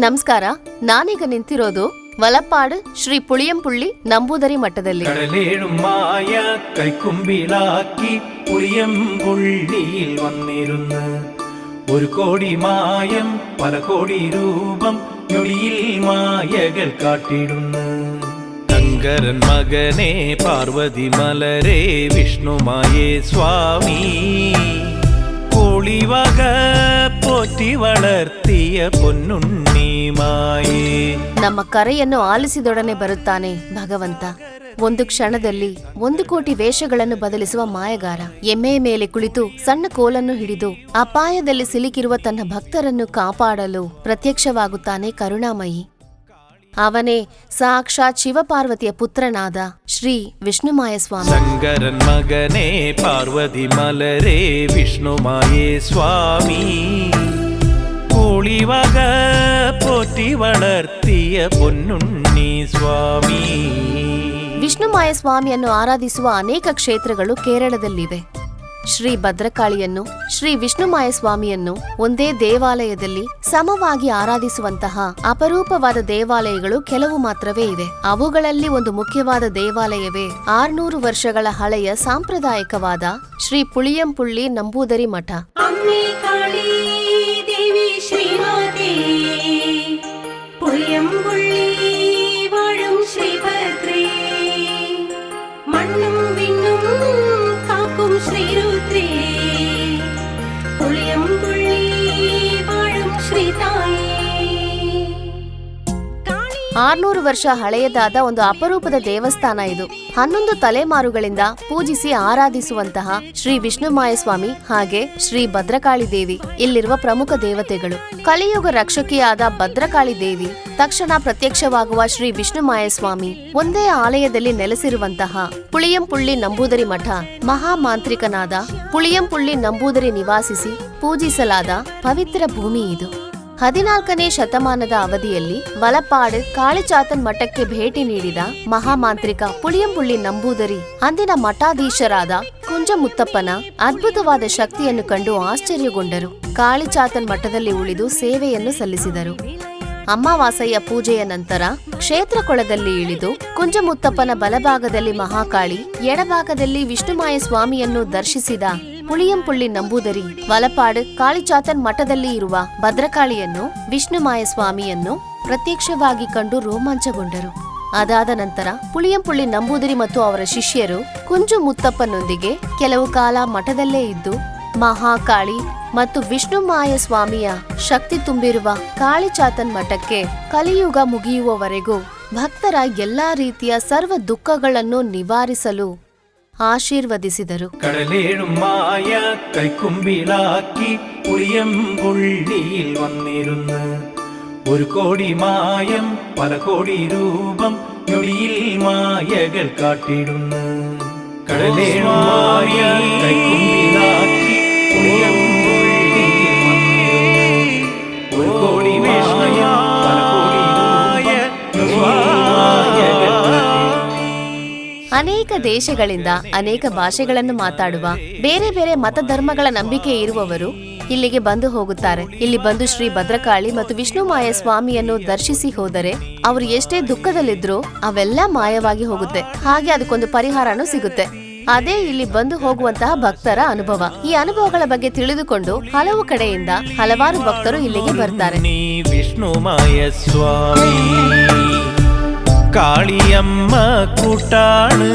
ನಮಸ್ಕಾರ ನಾನೀಗ ನಿಂತಿರೋದು ವಲಪಾಡ್ ಶ್ರೀ പുളിയംപുള്ളി ನಂಬೂದರಿ ಮಠದಲ್ಲಿ കടലേഴും മായ കൈക്കുമ്പിളാക്കി പുളിയംപുള്ളിയിൽ വന്നിരുന്ന് ഒരു കോടി മായം പല കോടി രൂപം ഞൊടിയിൽ മായകൾ കാട്ടിടുന്നു ശങ്കരൻ മകനെ പാർവതി മലരെ വിഷ്ണുമായേ സ്വാമി പൊളിവക போற்றி வளர்த்திய பொன்னுண்ணி மாயே ನಮ್ಮ ಕರೆಯನ್ನು ಆಲಿಸಿದೊಡನೆ ಬರುತ್ತಾನೆ ಭಗವಂತ. ಒಂದು ಕ್ಷಣದಲ್ಲಿ ಒಂದು ಕೋಟಿ ವೇಷಗಳನ್ನು ಬದಲಿಸುವ ಮಾಯಗಾರ ಎಮ್ಮೆಯ ಮೇಲೆ ಕುಳಿತು ಸಣ್ಣ ಕೋಲನ್ನು ಹಿಡಿದು ಅಪಾಯದಲ್ಲಿ ಸಿಲುಕಿರುವ ತನ್ನ ಭಕ್ತರನ್ನು ಕಾಪಾಡಲು ಪ್ರತ್ಯಕ್ಷವಾಗುತ್ತಾನೆ ಕರುಣಾಮಯಿ. ಅವನೇ ಸಾಕ್ಷಾತ್ ಶಿವಪಾರ್ವತಿಯ ಪುತ್ರನಾದ ಶ್ರೀ ವಿಷ್ಣುಮಾಯ ಸ್ವಾಮಿ. ಪಾರ್ವತಿ பொழிவக போற்றி வளர்த்திய பொன்னுಣ್ಣி ಸ್ವಾಮಿ. ವಿಷ್ಣುಮಾಯ ಸ್ವಾಮಿಯನ್ನು ಆರಾಧಿಸುವ ಅನೇಕ ಕ್ಷೇತ್ರಗಳು ಕೇರಳದಲ್ಲಿವೆ. ಶ್ರೀ ಭದ್ರಕಾಳಿಯನ್ನು ಶ್ರೀ ವಿಷ್ಣುಮಾಯ ಸ್ವಾಮಿಯನ್ನು ಒಂದೇ ದೇವಾಲಯದಲ್ಲಿ ಸಮವಾಗಿ ಆರಾಧಿಸುವಂತಹ ಅಪರೂಪವಾದ ದೇವಾಲಯಗಳು ಕೆಲವು ಮಾತ್ರವೇ ಇವೆ. ಅವುಗಳಲ್ಲಿ ಒಂದು ಮುಖ್ಯವಾದ ದೇವಾಲಯವೇ ಆರ್ನೂರು ವರ್ಷಗಳ ಹಳೆಯ ಸಾಂಪ್ರದಾಯಿಕವಾದ ಶ್ರೀ ಪುಳಿಯಂಪುಳ್ಳಿ ನಂಬೂದರಿ ಮಠ. மண்ணும் விண்ணும் காக்கும் ஸ்ரீருத்ரே ಆರ್ನೂರು ವರ್ಷ ಹಳೆಯದಾದ ಒಂದು ಅಪರೂಪದ ದೇವಸ್ಥಾನ ಇದು. ಹನ್ನೊಂದು ತಲೆಮಾರುಗಳಿಂದ ಪೂಜಿಸಿ ಆರಾಧಿಸುವಂತಹ ಶ್ರೀ ವಿಷ್ಣುಮಾಯಸ್ವಾಮಿ ಹಾಗೆ ಶ್ರೀ ಭದ್ರಕಾಳಿ ದೇವಿ ಇಲ್ಲಿರುವ ಪ್ರಮುಖ ದೇವತೆಗಳು. ಕಲಿಯುಗ ರಕ್ಷಕಿಯಾದ ಭದ್ರಕಾಳಿ ದೇವಿ ತಕ್ಷಣ ಪ್ರತ್ಯಕ್ಷವಾಗುವ ಶ್ರೀ ವಿಷ್ಣುಮಾಯಸ್ವಾಮಿ ಒಂದೇ ಆಲಯದಲ್ಲಿ ನೆಲೆಸಿರುವಂತಹ ಪುಳಿಯಂಪುಳ್ಳಿ ನಂಬೂದರಿ ಮಠ ಮಹಾಮಾಂತ್ರಿಕನಾದ ಪುಳಿಯಂಪುಳ್ಳಿ ನಂಬೂದರಿ ನಿವಾಸಿಸಿ ಪೂಜಿಸಲಾದ ಪವಿತ್ರ ಭೂಮಿ ಇದು. ಹದಿನಾಲ್ಕನೇ ಶತಮಾನದ ಅವಧಿಯಲ್ಲಿ ಮಲಪಾಡು ಕಾಳಿಚಾತನ್ ಮಠಕ್ಕೆ ಭೇಟಿ ನೀಡಿದ ಮಹಾಮಾಂತ್ರಿಕ ಪುಳಿಯಂಬುಳ್ಳಿ ನಂಬೂದರಿ, ಅಂದಿನ ಮಠಾಧೀಶರಾದ ಕುಂಜಮುತ್ತಪ್ಪನ ಅದ್ಭುತವಾದ ಶಕ್ತಿಯನ್ನು ಕಂಡು ಆಶ್ಚರ್ಯಗೊಂಡರು. ಕಾಳಿಚಾತನ್ ಮಠದಲ್ಲಿ ಉಳಿದು ಸೇವೆಯನ್ನು ಸಲ್ಲಿಸಿದರು. ಅಮಾವಾಸ್ಯೆಯ ಪೂಜೆಯ ನಂತರ ಕ್ಷೇತ್ರ ಕೊಳದಲ್ಲಿ ಇಳಿದು ಕುಂಜಮುತ್ತಪ್ಪನ ಬಲಭಾಗದಲ್ಲಿ ಮಹಾಕಾಳಿ, ಎಡಭಾಗದಲ್ಲಿ ವಿಷ್ಣುಮಾಯ ಸ್ವಾಮಿಯನ್ನು ದರ್ಶಿಸಿದ ಪುಳಿಯಂಪುಳ್ಳಿ ನಂಬೂದರಿ, ವಲಪಾಡು, ಕಾಳಿಚಾತನ್ ಮಠದಲ್ಲಿ ಇರುವ ಭದ್ರಕಾಳಿಯನ್ನು ವಿಷ್ಣುಮಾಯ ಸ್ವಾಮಿಯನ್ನು ಪ್ರತ್ಯಕ್ಷವಾಗಿ ಕಂಡು ರೋಮಾಂಚಗೊಂಡರು. ಅದಾದ ನಂತರ ಪುಳಿಯಂಪುಳ್ಳಿ ನಂಬೂದರಿ ಮತ್ತು ಅವರ ಶಿಷ್ಯರು ಕುಂಜು ಮುತ್ತಪ್ಪನೊಂದಿಗೆ ಕೆಲವು ಕಾಲ ಮಠದಲ್ಲೇ ಇದ್ದು, ಮಹಾಕಾಳಿ ಮತ್ತು ವಿಷ್ಣುಮಾಯ ಸ್ವಾಮಿಯ ಶಕ್ತಿ ತುಂಬಿರುವ ಕಾಳಿಚಾತನ್ ಮಠಕ್ಕೆ ಕಲಿಯುಗ ಮುಗಿಯುವವರೆಗೂ ಭಕ್ತರ ಎಲ್ಲಾ ರೀತಿಯ ಸರ್ವ ದುಃಖಗಳನ್ನು ನಿವಾರಿಸಲು ಆಶೀರ್ವದಿಸಿದರು കടലേഴും മായ കൈക്കുമ്പിളാക്കി പുളിയംപുള്ളിയിൽ വന്നിരുന്ന് ഒരു കോടി മായം പല കോടി രൂപം ഞൊടിയിൽ മായകൾ കാട്ടിടുന്നു കടലേഴും മായ കൈക്കുമ്പിളാക്കി ಅನೇಕ ದೇಶಗಳಿಂದ ಅನೇಕ ಭಾಷೆಗಳನ್ನು ಮಾತಾಡುವ, ಬೇರೆ ಬೇರೆ ಮತ ಧರ್ಮಗಳ ನಂಬಿಕೆ ಇರುವವರು ಇಲ್ಲಿಗೆ ಬಂದು ಹೋಗುತ್ತಾರೆ. ಇಲ್ಲಿ ಬಂದು ಶ್ರೀ ಭದ್ರಕಾಳಿ ಮತ್ತು ವಿಷ್ಣು ಮಾಯ ಸ್ವಾಮಿಯನ್ನು ದರ್ಶಿಸಿ ಹೋದರೆ ಅವರು ಎಷ್ಟೇ ದುಃಖದಲ್ಲಿದ್ರು ಅವೆಲ್ಲ ಮಾಯವಾಗಿ ಹೋಗುತ್ತೆ. ಹಾಗೆ ಅದಕ್ಕೊಂದು ಪರಿಹಾರನೂ ಸಿಗುತ್ತೆ. ಅದೇ ಇಲ್ಲಿ ಬಂದು ಹೋಗುವಂತಹ ಭಕ್ತರ ಅನುಭವ. ಈ ಅನುಭವಗಳ ಬಗ್ಗೆ ತಿಳಿದುಕೊಂಡು ಹಲವು ಕಡೆಯಿಂದ ಹಲವಾರು ಭಕ್ತರು ಇಲ್ಲಿಗೆ ಬರ್ತಾರೆ. ವಿಷ್ಣು ಮಾಯ ಸ್ವಾಮಿ. കാളിയമ്മ കൂട്ടാണ്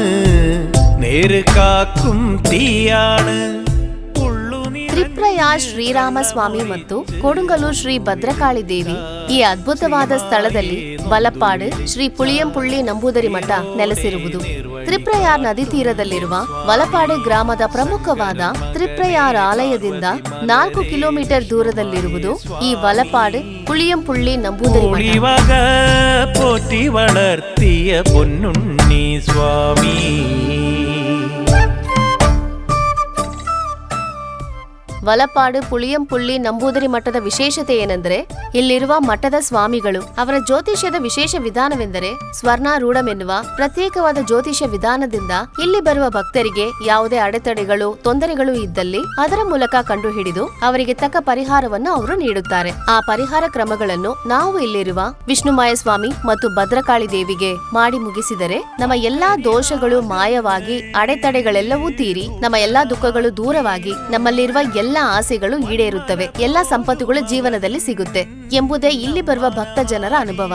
നേര് കാക്കും തീയാണ്. ಹರಿಪ್ರಯ ಶ್ರೀರಾಮಸ್ವಾಮಿ ಮತ್ತು ಕೊಡುಂಗಲು ಶ್ರೀ ಭದ್ರಕಾಳಿ ದೇವಿ ಈ ಅದ್ಭುತವಾದ ಸ್ಥಳದಲ್ಲಿ ಬಲಪಾಡು ಶ್ರೀ ಪುಳಿಯಂಪುಳ್ಳಿ ನಂಬೂದರಿ ಮಠ ನೆಲೆಸಿರುವುದು. ತ್ರಿಪ್ರಯಾರ್ ನದಿ ತೀರದಲ್ಲಿರುವ ವಲಪಾಡೆ ಗ್ರಾಮದ ಪ್ರಮುಖವಾದ ತ್ರಿಪ್ರಯಾರ್ ಆಲಯದಿಂದ ನಾಲ್ಕು ಕಿಲೋಮೀಟರ್ ದೂರದಲ್ಲಿರುವುದು ಈ ವಲಪಾಡು ಪುಳಿಯಂಪುಳ್ಳಿ ನಂಬೂದರಿ ಮಠ. ವಲಪಾಡು ಪುಳಿಯಂಪುಳ್ಳಿ ನಂಬೂದರಿ ಮಠದ ವಿಶೇಷತೆ ಏನೆಂದರೆ, ಇಲ್ಲಿರುವ ಮಠದ ಸ್ವಾಮಿಗಳು ಅವರ ಜ್ಯೋತಿಷ್ಯದ ವಿಶೇಷ ವಿಧಾನವೆಂದರೆ ಸ್ವರ್ಣಾರೂಢಮೆನ್ನುವ ಪ್ರತ್ಯೇಕವಾದ ಜ್ಯೋತಿಷ್ಯ ವಿಧಾನದಿಂದ ಇಲ್ಲಿ ಬರುವ ಭಕ್ತರಿಗೆ ಯಾವುದೇ ಅಡೆತಡೆಗಳು, ತೊಂದರೆಗಳು ಇದ್ದಲ್ಲಿ ಅದರ ಮೂಲಕ ಕಂಡುಹಿಡಿದು ಅವರಿಗೆ ತಕ್ಕ ಪರಿಹಾರವನ್ನು ಅವರು ನೀಡುತ್ತಾರೆ. ಆ ಪರಿಹಾರ ಕ್ರಮಗಳನ್ನು ನಾವು ಇಲ್ಲಿರುವ ವಿಷ್ಣುಮಾಯ ಸ್ವಾಮಿ ಮತ್ತು ಭದ್ರಕಾಳಿ ದೇವಿಗೆ ಮಾಡಿ ಮುಗಿಸಿದರೆ ನಮ್ಮ ಎಲ್ಲಾ ದೋಷಗಳು ಮಾಯವಾಗಿ, ಅಡೆತಡೆಗಳೆಲ್ಲವೂ ತೀರಿ, ನಮ್ಮ ಎಲ್ಲಾ ದುಃಖಗಳು ದೂರವಾಗಿ ನಮ್ಮಲ್ಲಿರುವ ಎಲ್ಲಾ ಆಸೆಗಳು ಈಡೇರುತ್ತವೆ. ಎಲ್ಲ ಸಂಪತ್ತುಗಳು ಜೀವನದಲ್ಲಿ ಸಿಗುತ್ತೆ. ಎಂಬುದೇ ಇಲ್ಲಿ ಬರುವ ಭಕ್ತ ಜನರ ಅನುಭವ.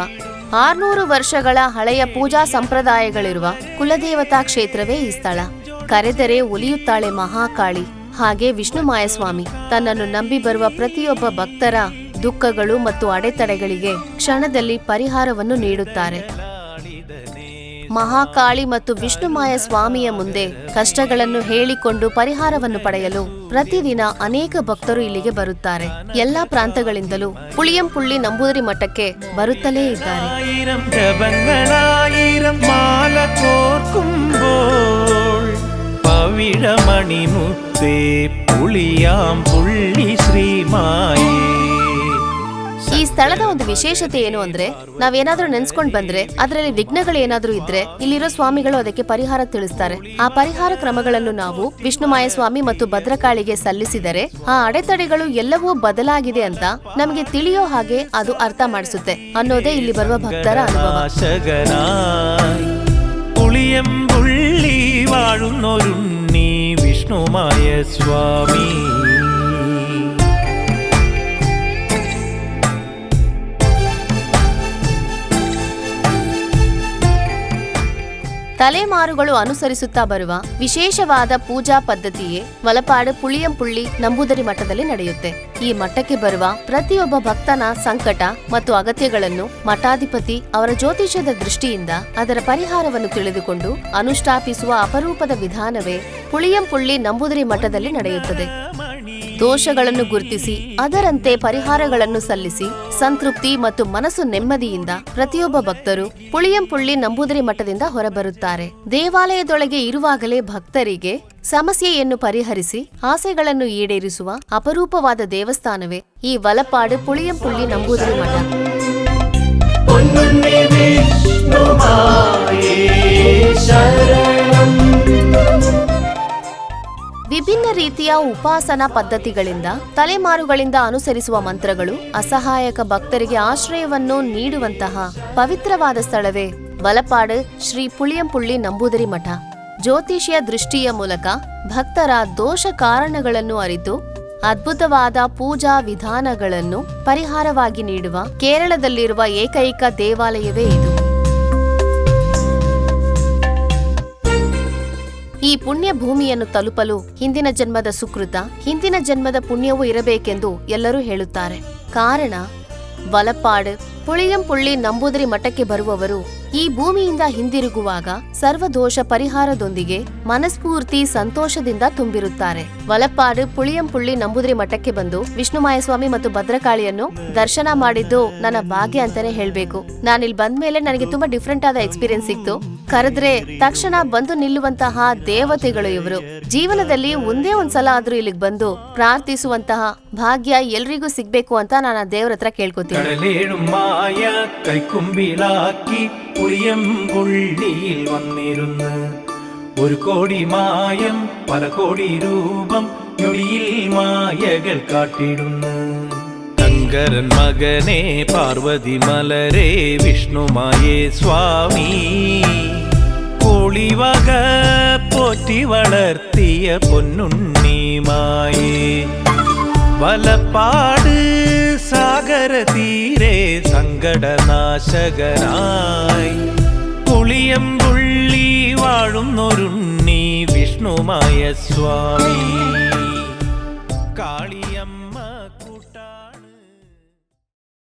ಆರ್ನೂರು ವರ್ಷಗಳ ಹಳೆಯ ಪೂಜಾ ಸಂಪ್ರದಾಯಗಳಿರುವ ಕುಲದೇವತಾ ಕ್ಷೇತ್ರವೇ ಈ ಸ್ಥಳ. ಕರೆದರೆ ಒಲಿಯುತ್ತಾಳೆ ಮಹಾಕಾಳಿ. ಹಾಗೆ ವಿಷ್ಣು ಮಾಯಸ್ವಾಮಿ. ತನ್ನನ್ನು ನಂಬಿ ಬರುವ ಪ್ರತಿಯೊಬ್ಬ ಭಕ್ತರ ದುಃಖಗಳು ಮತ್ತು ಅಡೆತಡೆಗಳಿಗೆ ಕ್ಷಣದಲ್ಲಿ ಪರಿಹಾರವನ್ನು ನೀಡುತ್ತಾರೆ. ಮಹಾಕಾಳಿ ಮತ್ತು ವಿಷ್ಣುಮಾಯ ಸ್ವಾಮಿಯ ಮುಂದೆ ಕಷ್ಟಗಳನ್ನು ಹೇಳಿಕೊಂಡು ಪರಿಹಾರವನ್ನು ಪಡೆಯಲು ಪ್ರತಿದಿನ ಅನೇಕ ಭಕ್ತರು ಇಲ್ಲಿಗೆ ಬರುತ್ತಾರೆ ಎಲ್ಲಾ ಪ್ರಾಂತಗಳಿಂದಲೂ ಪುಳಿಯಂಪುಳ್ಳಿ ನಂಬೂದರಿ ಮಠಕ್ಕೆ ಬರುತ್ತಲೇ ಇದ್ದಾರೆ ആയിരം ജപങ്ങളായിരം മാല കോർക്കുമ്പോൾ പവിഴമണിമുത്തേ പുളിയാം പുള്ളി ശ്രീമായേ ಈ ಸ್ಥಳದ ಒಂದು ವಿಶೇಷತೆ ಏನು ಅಂದ್ರೆ ನಾವೇನಾದ್ರೂ ನೆನ್ಸ್ಕೊಂಡ್ ಬಂದ್ರೆ ಅದರಲ್ಲಿ ವಿಘ್ನಗಳು ಏನಾದ್ರೂ ಇದ್ರೆ ಇಲ್ಲಿರೋ ಸ್ವಾಮಿಗಳು ಅದಕ್ಕೆ ಪರಿಹಾರ ತಿಳಿಸ್ತಾರೆ ಆ ಪರಿಹಾರ ಕ್ರಮಗಳನ್ನು ನಾವು ವಿಷ್ಣುಮಾಯ ಸ್ವಾಮಿ ಮತ್ತು ಭದ್ರಕಾಳಿಗೆ ಸಲ್ಲಿಸಿದರೆ ಆ ಅಡೆತಡೆಗಳು ಎಲ್ಲವೂ ಬದಲಾಗಿದೆ ಅಂತ ನಮಗೆ ತಿಳಿಯೋ ಹಾಗೆ ಅದು ಅರ್ಥ ಮಾಡಿಸುತ್ತೆ ಅನ್ನೋದೇ ಇಲ್ಲಿ ಬರುವ ಭಕ್ತರ ಅನುಭವ നാശകനായി പുളിയമ്പുള്ളി വാഴുന്നൊരുണ്ണി വിഷ്ണുമായ സ്വാമി ತಲೆಮಾರುಗಳು ಅನುಸರಿಸುತ್ತಾ ಬರುವ ವಿಶೇಷವಾದ ಪೂಜಾ ಪದ್ಧತಿಯೇ ಮಲಪಾಡು ಪುಳಿಯಂಪುಳ್ಳಿ ನಂಬೂದರಿ ಮಠದಲ್ಲಿ ನಡೆಯುತ್ತೆ. ಈ ಮಠಕ್ಕೆ ಬರುವ ಪ್ರತಿಯೊಬ್ಬ ಭಕ್ತನ ಸಂಕಟ ಮತ್ತು ಅಗತ್ಯಗಳನ್ನು ಮಠಾಧಿಪತಿ ಅವರ ಜ್ಯೋತಿಷ್ಯದ ದೃಷ್ಟಿಯಿಂದ ಅದರ ಪರಿಹಾರವನ್ನು ತಿಳಿದುಕೊಂಡು ಅನುಷ್ಠಾಪಿಸುವ ಅಪರೂಪದ ವಿಧಾನವೇ ಪುಳಿಯಂಪುಳ್ಳಿ ನಂಬೂದರಿ ಮಠದಲ್ಲಿ ನಡೆಯುತ್ತದೆ. ದೋಷಗಳನ್ನು ಗುರುತಿಸಿ, ಅದರಂತೆ ಪರಿಹಾರಗಳನ್ನು ಸಲ್ಲಿಸಿ, ಸಂತೃಪ್ತಿ ಮತ್ತು ಮನಸ್ಸು ನೆಮ್ಮದಿಯಿಂದ ಪ್ರತಿಯೊಬ್ಬ ಭಕ್ತರು ಪುಳಿಯಂಪುಳ್ಳಿ ನಂಬೂದರಿ ಮಠದಿಂದ ಹೊರಬರುತ್ತಾರೆ. ದೇವಾಲಯದೊಳಗೆ ಇರುವಾಗಲೇ ಭಕ್ತರಿಗೆ ಸಮಸ್ಯೆಯನ್ನು ಪರಿಹರಿಸಿ, ಆಸೆಗಳನ್ನು ಈಡೇರಿಸುವ ಅಪರೂಪವಾದ ದೇವಸ್ಥಾನವೇ ಈ ವಲಪಾಡು ಪುಳಿಯಂಪುಳ್ಳಿ ನಂಬೂದರಿ ಮಠ. ವಿಭಿನ್ನ ರೀತಿಯ ಉಪಾಸನಾ ಪದ್ಧತಿಗಳಿಂದ ತಲೆಮಾರುಗಳಿಂದ ಅನುಸರಿಸುವ ಮಂತ್ರಗಳು ಅಸಹಾಯಕ ಭಕ್ತರಿಗೆ ಆಶ್ರಯವನ್ನು ನೀಡುವಂತಹ ಪವಿತ್ರವಾದ ಸ್ಥಳವೇ. ಬಲಪಾಡು ಶ್ರೀ ಪುಳಿಯಂಪುಳ್ಳಿ ನಂಬೂದರಿ ಮಠ. ಜ್ಯೋತಿಷಿಯ ದೃಷ್ಟಿಯ ಮೂಲಕ ಭಕ್ತರ ದೋಷ ಕಾರಣಗಳನ್ನು ಅರಿತು ಅದ್ಭುತವಾದ ಪೂಜಾ ವಿಧಾನಗಳನ್ನು ಪರಿಹಾರವಾಗಿ ನೀಡುವ ಕೇರಳದಲ್ಲಿರುವ ಏಕೈಕ ದೇವಾಲಯವೇ ಇದು. ಈ ಪುಣ್ಯ ಭೂಮಿಯನ್ನು ತಲುಪಲು ಹಿಂದಿನ ಜನ್ಮದ ಸುಕೃತ, ಹಿಂದಿನ ಜನ್ಮದ ಪುಣ್ಯವೂ ಇರಬೇಕೆಂದು ಎಲ್ಲರೂ ಹೇಳುತ್ತಾರೆ. ಕಾರಣ, ವಲಪಾಡು ಪುಳಿಯಂಪುಳ್ಳಿ ನಂಬೂದರಿ ಮಠಕ್ಕೆ ಬರುವವರು ಈ ಭೂಮಿಯಿಂದ ಹಿಂದಿರುಗುವಾಗ ಸರ್ವದೋಷ ಪರಿಹಾರದೊಂದಿಗೆ ಮನಸ್ಫೂರ್ತಿ ಸಂತೋಷದಿಂದ ತುಂಬಿರುತ್ತಾರೆ. ವಲಪಾಡು ಪುಳಿಯಂಪುಳ್ಳಿ ನಂಬೂದರಿ ಮಠಕ್ಕೆ ಬಂದು ವಿಷ್ಣುಮಾಯಸ್ವಾಮಿ ಮತ್ತು ಭದ್ರಕಾಳಿಯನ್ನು ದರ್ಶನ ಮಾಡಿದ್ದು ನನ್ನ ಭಾಗ್ಯ ಅಂತಾನೆ ಹೇಳ್ಬೇಕು. ನಾನಿಲ್ಲಿ ಬಂದ್ಮೇಲೆ ನನಗೆ ತುಂಬಾ ಡಿಫ್ರೆಂಟ್ ಆದ ಎಕ್ಸ್ಪೀರಿಯನ್ಸ್ ಸಿಕ್ತು. ಕರೆದ್ರೆ ತಕ್ಷಣ ಬಂದು ನಿಲ್ಲುವಂತಹ ದೇವತೆಗಳು ಇವರು. ಜೀವನದಲ್ಲಿ ಒಂದೇ ಒಂದ್ಸಲ ಆದ್ರೂ ಇಲ್ಲಿಗೆ ಬಂದು ಪ್ರಾರ್ಥಿಸುವಂತಹ ಭಾಗ್ಯ ಎಲ್ರಿಗೂ ಸಿಗ್ಬೇಕು ಅಂತ ನಾನು ಆ ದೇವ್ರ ಹತ್ರ ಕೇಳ್ಕೊತೀನಿ കടലേഴും മായ കൈക്കുമ്പിലാക്കി പുളിയമ്പുള്ളിയിൽ വന്നിരുന്ന് ഒരു കോടി മായം പല കോടി രൂപം ഞൊടിയിൽ മായകൾ കാട്ടിടുന്നു ശങ്കരൻ മകനെ പാർവതി മലരെ വിഷ്ണുമായേ സ്വാമി പൊളിവക പോറ്റി വളർത്തിയ പൊന്നുണ്ണിമായേ വലപ്പാട് സാഗര തീരെ സങ്കടനാശകനായി. പുളിയമ്പുള്ളി വാഴുന്നൊരുണ്ണി വിഷ്ണുമായ സ്വാമി. കാളി